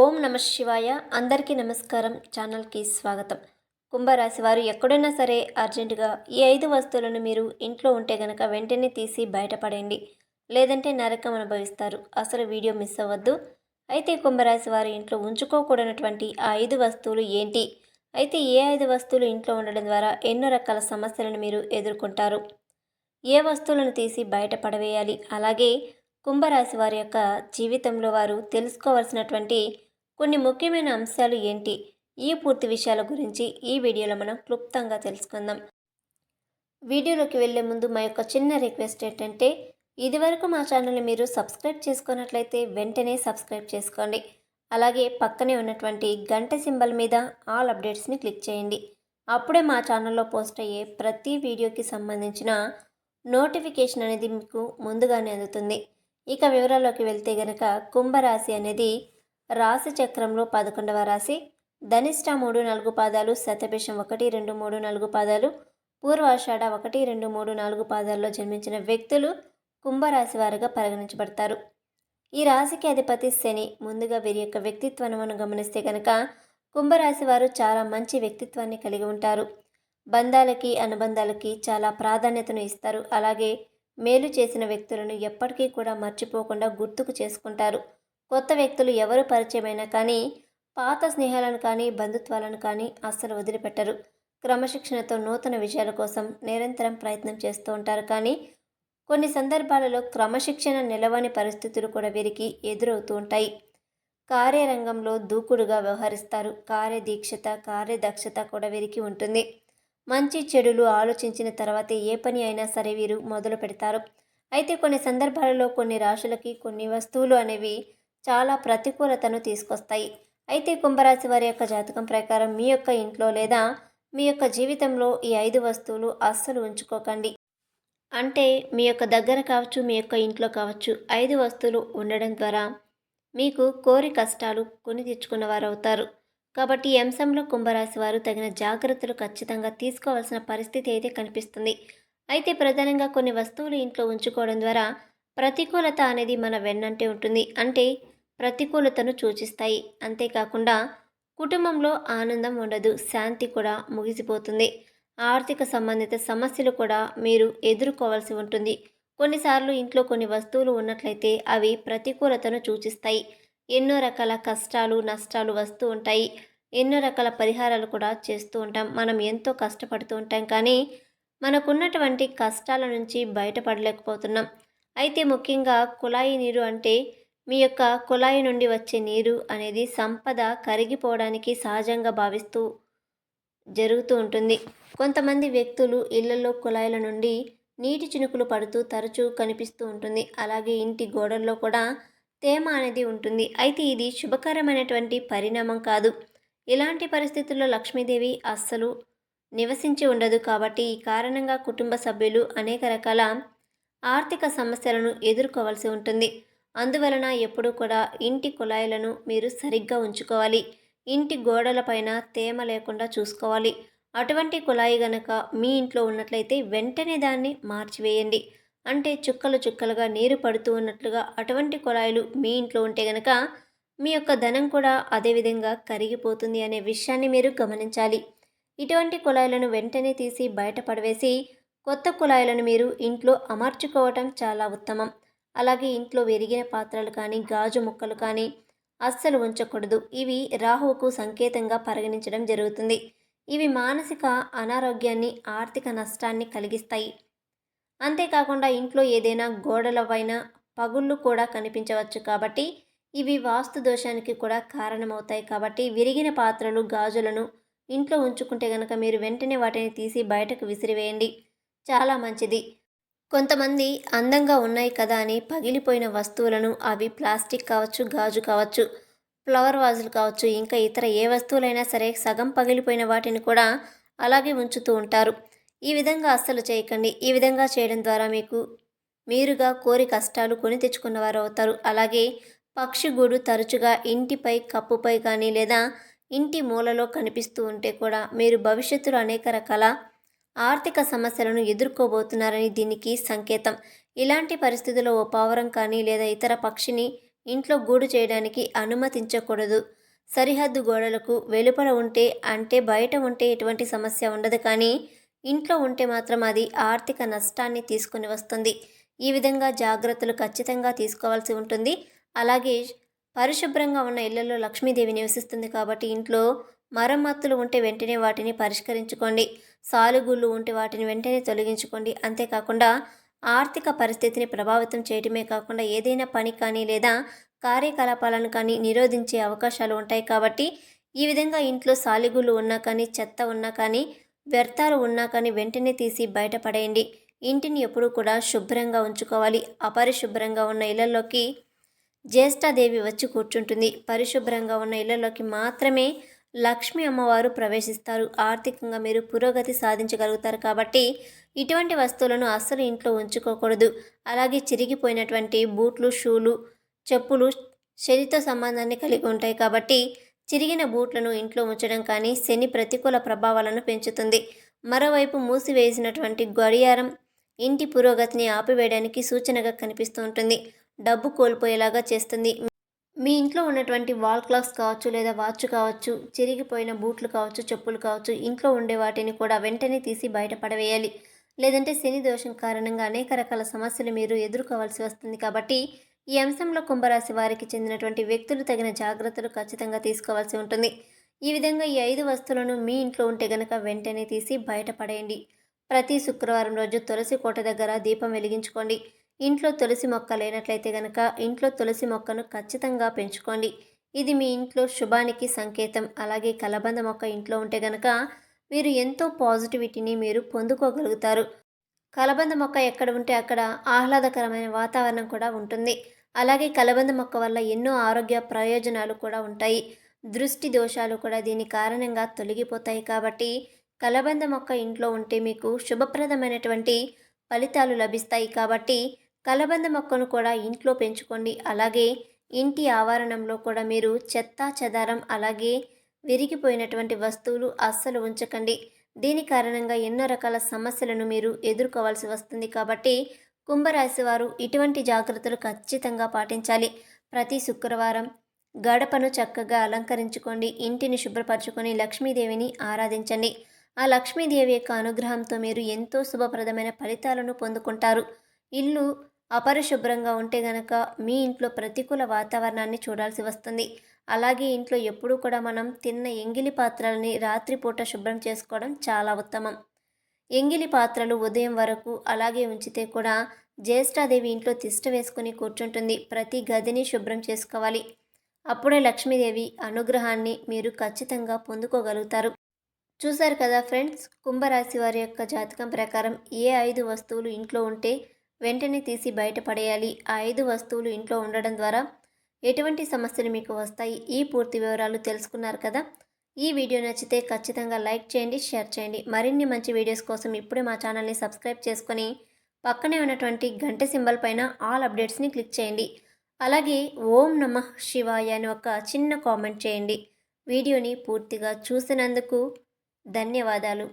ఓం నమ శివాయ. అందరికీ నమస్కారం. ఛానల్కి స్వాగతం. కుంభరాశి వారు ఎక్కడైనా సరే అర్జెంటుగా ఈ ఐదు వస్తువులను మీరు ఇంట్లో ఉంటే గనక వెంటనే తీసి బయటపడండి లేదంటే నరకం అనుభవిస్తారు. అసలు వీడియో మిస్ అవ్వద్దు. అయితే కుంభరాశి వారు ఇంట్లో ఉంచుకోకూడనటువంటి ఆ ఐదు వస్తువులు ఏంటి? అయితే ఏ ఐదు వస్తువులు ఇంట్లో ఉండడం ద్వారా ఎన్నో రకాల సమస్యలను మీరు ఎదుర్కొంటారు? ఏ వస్తువులను తీసి బయట పడవేయాలి అలాగే కుంభరాశి వారి యొక్క జీవితంలో వారు తెలుసుకోవాల్సినటువంటి కొన్ని ముఖ్యమైన అంశాలు ఏంటి? ఈ పూర్తి విషయాల గురించి ఈ వీడియోలో మనం క్లుప్తంగా తెలుసుకుందాం. వీడియోలోకి వెళ్ళే ముందు మా యొక్క చిన్న రిక్వెస్ట్ ఏంటంటే ఇదివరకు మా ఛానల్ని మీరు సబ్స్క్రైబ్ చేసుకున్నట్లయితే వెంటనే సబ్స్క్రైబ్ చేసుకోండి. అలాగే పక్కనే ఉన్నటువంటి గంట సింబల్ మీద ఆల్ అప్డేట్స్ని క్లిక్ చేయండి. అప్పుడే మా ఛానల్లో పోస్ట్ అయ్యే ప్రతి వీడియోకి సంబంధించిన నోటిఫికేషన్ అనేది మీకు ముందుగానే అందుతుంది. ఇక వివరాల్లోకి వెళ్తే గనక కుంభరాశి అనేది రాశి చక్రంలో పదకొండవ రాశి. ధనిష్ట మూడు నాలుగు పాదాలు శతభిషం ఒకటి రెండు మూడు నాలుగు పాదాలు పూర్వాషాఢ ఒకటి రెండు మూడు నాలుగు పాదాల్లో జన్మించిన వ్యక్తులు కుంభరాశి వారుగా పరిగణించబడతారు. ఈ రాశికి అధిపతి శని. ముందుగా వీరి యొక్క వ్యక్తిత్వాన్ని గమనిస్తే కనుక కుంభరాశి వారు చాలా మంచి వ్యక్తిత్వాన్ని కలిగి ఉంటారు. బంధాలకి అనుబంధాలకి చాలా ప్రాధాన్యతను ఇస్తారు. అలాగే మేలు చేసిన వ్యక్తులను ఎప్పటికీ కూడా మర్చిపోకుండా గుర్తుకు చేసుకుంటారు. కొత్త వ్యక్తులు ఎవరు పరిచయమైనా కానీ పాత స్నేహాలను కానీ బంధుత్వాలను కానీ అస్సలు వదిలిపెట్టరు. క్రమశిక్షణతో నూతన విషయాల కోసం నిరంతరం ప్రయత్నం చేస్తూ ఉంటారు. కానీ కొన్ని సందర్భాలలో క్రమశిక్షణ నిలవని పరిస్థితులు కూడా వీరికి ఎదురవుతూ ఉంటాయి. కార్యరంగంలో దూకుడుగా వ్యవహరిస్తారు. కార్యదీక్షత కార్యదక్షత కూడా వీరికి ఉంటుంది. మంచి చెడులు ఆలోచించిన తర్వాత ఏ పని అయినా సరే వీరు మొదలు పెడతారు అయితే కొన్ని సందర్భాలలో కొన్ని రాశులకి కొన్ని వస్తువులు అనేవి చాలా ప్రతికూలతను తీసుకొస్తాయి. అయితే కుంభరాశి వారి యొక్క జాతకం ప్రకారం మీ యొక్క ఇంట్లో లేదా మీ యొక్క జీవితంలో ఈ ఐదు వస్తువులు అస్సలు ఉంచుకోకండి. అంటే మీ యొక్క దగ్గర కావచ్చు మీ యొక్క ఇంట్లో కావచ్చు ఐదు వస్తువులు ఉండడం ద్వారా మీకు కోరి కష్టాలు కొని తెచ్చుకున్న వారు అవుతారు కాబట్టి ఈ అంశంలో కుంభరాశి వారు తగిన జాగ్రత్తలు ఖచ్చితంగా తీసుకోవాల్సిన పరిస్థితి అయితే కనిపిస్తుంది. అయితే ప్రధానంగా కొన్ని వస్తువులు ఇంట్లో ఉంచుకోవడం ద్వారా ప్రతికూలత అనేది మన వెన్నంటే ఉంటుంది. అంటే ప్రతికూలతను సూచిస్తాయి. అంతేకాకుండా కుటుంబంలో ఆనందం ఉండదు. శాంతి కూడా ముగిసిపోతుంది. ఆర్థిక సంబంధిత సమస్యలు కూడా మీరు ఎదుర్కోవాల్సి ఉంటుంది. కొన్నిసార్లు ఇంట్లో కొన్ని వస్తువులు ఉన్నట్లయితే అవి ప్రతికూలతను సూచిస్తాయి. ఎన్నో రకాల కష్టాలు నష్టాలు వస్తూ ఉంటాయి. ఎన్నో రకాల పరిహారాలు కూడా చేస్తూ ఉంటాం. మనం ఎంతో కష్టపడుతూ ఉంటాం. కానీ మనకున్నటువంటి కష్టాల నుంచి బయటపడలేకపోతున్నాం. అయితే ముఖ్యంగా కుళాయి నీరు అంటే మీ యొక్క కుళాయి నుండి వచ్చే నీరు అనేది సంపద కరిగిపోవడానికి సహజంగా భావిస్తూ జరుగుతూ ఉంటుంది. కొంతమంది వ్యక్తులు ఇళ్ళలో కుళాయిల నుండి నీటి చినుకులు పడుతూ తరచూ కనిపిస్తూ ఉంటుంది. అలాగే ఇంటి గోడల్లో కూడా తేమ అనేది ఉంటుంది. అయితే ఇది శుభకరమైనటువంటి పరిణామం కాదు. ఇలాంటి పరిస్థితుల్లో లక్ష్మీదేవి అస్సలు నివసించి ఉండదు. కాబట్టి ఈ కారణంగా కుటుంబ సభ్యులు అనేక రకాల ఆర్థిక సమస్యలను ఎదుర్కోవాల్సి ఉంటుంది. అందువలన ఎప్పుడూ కూడా ఇంటి కుళాయిలను మీరు సరిగ్గా ఉంచుకోవాలి. ఇంటి గోడలపైన తేమ లేకుండా చూసుకోవాలి. అటువంటి కుళాయి గనక మీ ఇంట్లో ఉన్నట్లయితే వెంటనే దాన్ని మార్చివేయండి. అంటే చుక్కలు చుక్కలుగా నీరు పడుతూ ఉన్నట్లుగా అటువంటి కుళాయిలు మీ ఇంట్లో ఉంటే గనక మీ యొక్క ధనం కూడా అదేవిధంగా కరిగిపోతుంది అనే విషయాన్ని మీరు గమనించాలి. ఇటువంటి కుళాయిలను వెంటనే తీసి బయట పడవేసి కొత్త కుళాయిలను మీరు ఇంట్లో అమర్చుకోవటం చాలా ఉత్తమం. అలాగే ఇంట్లో విరిగిన పాత్రలు కానీ గాజు ముక్కలు కానీ అస్సలు ఉంచకూడదు. ఇవి రాహువుకు సంకేతంగా పరిగణించడం జరుగుతుంది. ఇవి మానసిక అనారోగ్యాన్ని ఆర్థిక నష్టాన్ని కలిగిస్తాయి. అంతేకాకుండా ఇంట్లో ఏదైనా గోడల పైన పగుళ్ళు కూడా కనిపించవచ్చు కాబట్టి ఇవి వాస్తు దోషానికి కూడా కారణమవుతాయి కాబట్టి విరిగిన పాత్రలు గాజులను ఇంట్లో ఉంచుకుంటే గనక మీరు వెంటనే వాటిని తీసి బయటకు విసిరివేయండి. చాలా మంచిది. కొంతమంది అందంగా ఉన్నాయి కదా అని పగిలిపోయిన వస్తువులను అవి ప్లాస్టిక్ కావచ్చు గాజు కావచ్చు ఫ్లవర్ వాజులు కావచ్చు ఇంకా ఇతర ఏ వస్తువులైనా సరే సగం పగిలిపోయిన వాటిని కూడా అలాగే ఉంచుతూ ఉంటారు. ఈ విధంగా అస్సలు చేయకండి. ఈ విధంగా చేయడం ద్వారా మీకు మీరుగా కోరి కష్టాలు కొని తెచ్చుకున్నవారు అవుతారు. అలాగే పక్షి గూడు తరచుగా ఇంటిపై కప్పుపై కానీ లేదా ఇంటి మూలలో కనిపిస్తూ ఉంటే కూడా మీరు భవిష్యత్తులో అనేక రకాల ఆర్థిక సమస్యలను ఎదుర్కోబోతున్నారని దీనికి సంకేతం. ఇలాంటి పరిస్థితుల్లో ఓ పావురం కానీ లేదా ఇతర పక్షిని ఇంట్లో గూడు చేయడానికి అనుమతించకూడదు. సరిహద్దు గోడలకు వెలుపల ఉంటే అంటే బయట ఉంటే ఎటువంటి సమస్య ఉండదు కానీ ఇంట్లో ఉంటే మాత్రం అది ఆర్థిక నష్టాన్ని తీసుకుని వస్తుంది. ఈ విధంగా జాగ్రత్తలు ఖచ్చితంగా తీసుకోవాల్సి ఉంటుంది. అలాగే పరిశుభ్రంగా ఉన్న ఇళ్ళలో లక్ష్మీదేవి నివసిస్తుంది కాబట్టి ఇంట్లో మరమ్మతులు ఉంటే వెంటనే వాటిని పరిష్కరించుకోండి. సాలుగుళ్ళు ఉంటే వాటిని వెంటనే తొలగించుకోండి. అంతేకాకుండా ఆర్థిక పరిస్థితిని ప్రభావితం చేయడమే కాకుండా ఏదైనా పని కానీ లేదా కార్యకలాపాలను కానీ నిరోధించే అవకాశాలు ఉంటాయి కాబట్టి ఈ విధంగా ఇంట్లో సాలిగుళ్ళు ఉన్నా కానీ చెత్త ఉన్నా కానీ వ్యర్థాలు ఉన్నా కానీ వెంటనే తీసి బయటపడేయండి. ఇంటిని ఎప్పుడూ కూడా శుభ్రంగా ఉంచుకోవాలి. అపరిశుభ్రంగా ఉన్న ఇళ్ళలోకి జ్యేష్ఠాదేవి వచ్చి కూర్చుంటుంది. పరిశుభ్రంగా ఉన్న ఇళ్ళలోకి మాత్రమే లక్ష్మీ అమ్మవారు ప్రవేశిస్తారు. ఆర్థికంగా మీరు పురోగతి సాధించగలుగుతారు కాబట్టి ఇటువంటి వస్తువులను అస్సలు ఇంట్లో ఉంచుకోకూడదు. అలాగే చిరిగిపోయినటువంటి బూట్లు షూలు చెప్పులు శనితో సంబంధాన్ని కలిగి ఉంటాయి కాబట్టి చిరిగిన బూట్లను ఇంట్లో ఉంచడం కానీ శని ప్రతికూల ప్రభావాలను పెంచుతుంది. మరోవైపు మూసివేసినటువంటి గడియారం ఇంటి పురోగతిని ఆపివేయడానికి సూచనగా కనిపిస్తూ ఉంటుంది. డబ్బు కోల్పోయేలాగా చేస్తుంది. మీ ఇంట్లో ఉన్నటువంటి వాల్ క్లాక్స్ కావచ్చు లేదా వాచ్ కావచ్చు చిరిగిపోయిన బూట్లు కావచ్చు చెప్పులు కావచ్చు ఇంట్లో ఉండే వాటిని కూడా వెంటనే తీసి బయటపడవేయాలి లేదంటే శని దోషం కారణంగా అనేక రకాల సమస్యలు మీరు ఎదుర్కోవాల్సి వస్తుంది కాబట్టి ఈ అంశంలో కుంభరాశి వారికి చెందినటువంటి వ్యక్తులు తగిన జాగ్రత్తలు ఖచ్చితంగా తీసుకోవాల్సి ఉంటుంది. ఈ విధంగా ఈ ఐదు వస్తువులను మీ ఇంట్లో ఉంటే గనక వెంటనే తీసి బయటపడేయండి ప్రతి శుక్రవారం రోజు తులసి కోట దగ్గర దీపం వెలిగించుకోండి. ఇంట్లో తులసి మొక్క లేనట్లయితే గనక ఇంట్లో తులసి మొక్కను ఖచ్చితంగా పెంచుకోండి. ఇది మీ ఇంట్లో శుభానికి సంకేతం. అలాగే కలబంద మొక్క ఇంట్లో ఉంటే గనక మీరు ఎంతో పాజిటివిటీని మీరు పొందుకోగలుగుతారు. కలబంద మొక్క ఎక్కడ ఉంటే అక్కడ ఆహ్లాదకరమైన వాతావరణం కూడా ఉంటుంది. అలాగే కలబంద మొక్క వల్ల ఎన్నో ఆరోగ్య ప్రయోజనాలు కూడా ఉంటాయి. దృష్టి దోషాలు కూడా దీని కారణంగా తొలగిపోతాయి కాబట్టి కలబంద మొక్క ఇంట్లో ఉంటే మీకు శుభప్రదమైనటువంటి ఫలితాలు లభిస్తాయి కాబట్టి కలబంద మొక్కను కూడా ఇంట్లో పెంచుకోండి. అలాగే ఇంటి ఆవరణంలో కూడా మీరు చెత్త చెదారం అలాగే విరిగిపోయినటువంటి వస్తువులు అస్సలు ఉంచకండి. దీని కారణంగా ఎన్నో రకాల సమస్యలను మీరు ఎదుర్కోవాల్సి వస్తుంది. కాబట్టి కుంభరాశి వారు ఇటువంటి జాగ్రత్తలు ఖచ్చితంగా పాటించాలి. ప్రతి శుక్రవారం గడపను చక్కగా అలంకరించుకోండి. ఇంటిని శుభ్రపరచుకొని లక్ష్మీదేవిని ఆరాధించండి. ఆ లక్ష్మీదేవి యొక్క అనుగ్రహంతో మీరు ఎంతో శుభప్రదమైన ఫలితాలను పొందుకుంటారు. ఇల్లు అపరిశుభ్రంగా ఉంటే గనక మీ ఇంట్లో ప్రతికూల వాతావరణాన్ని చూడాల్సి వస్తుంది. అలాగే ఇంట్లో ఎప్పుడూ కూడా మనం తిన్న ఎంగిలి పాత్రలని రాత్రిపూట శుభ్రం చేసుకోవడం చాలా ఉత్తమం. ఎంగిలి పాత్రలు ఉదయం వరకు అలాగే ఉంచితే కూడా జ్యేష్ఠాదేవి ఇంట్లో తిష్ట వేసుకుని కూర్చుంటుంది. ప్రతి గదిని శుభ్రం చేసుకోవాలి. అప్పుడే లక్ష్మీదేవి అనుగ్రహాన్ని మీరు ఖచ్చితంగా పొందుకోగలుగుతారు. చూశారు కదా ఫ్రెండ్స్ కుంభరాశి వారి యొక్క జాతకం ప్రకారం ఏ ఐదు వస్తువులు ఇంట్లో ఉంటే వెంటనే తీసి బయటపడేయాలి. ఆ ఐదు వస్తువులు ఇంట్లో ఉండడం ద్వారా ఎటువంటి సమస్యలు మీకు వస్తాయి? ఈ పూర్తి వివరాలు తెలుసుకున్నారు కదా? ఈ వీడియో నచ్చితే ఖచ్చితంగా లైక్ చేయండి షేర్ చేయండి. మరిన్ని మంచి వీడియోస్ కోసం ఇప్పుడే మా ఛానల్ని సబ్స్క్రైబ్ చేసుకొని పక్కనే ఉన్నటువంటి గంట సింబల్ పైన ఆల్ అప్డేట్స్ని క్లిక్ చేయండి. అలాగే ఓం నమ శివాయ అని ఒక చిన్న కామెంట్ చేయండి. వీడియోని పూర్తిగా చూసినందుకు ధన్యవాదాలు.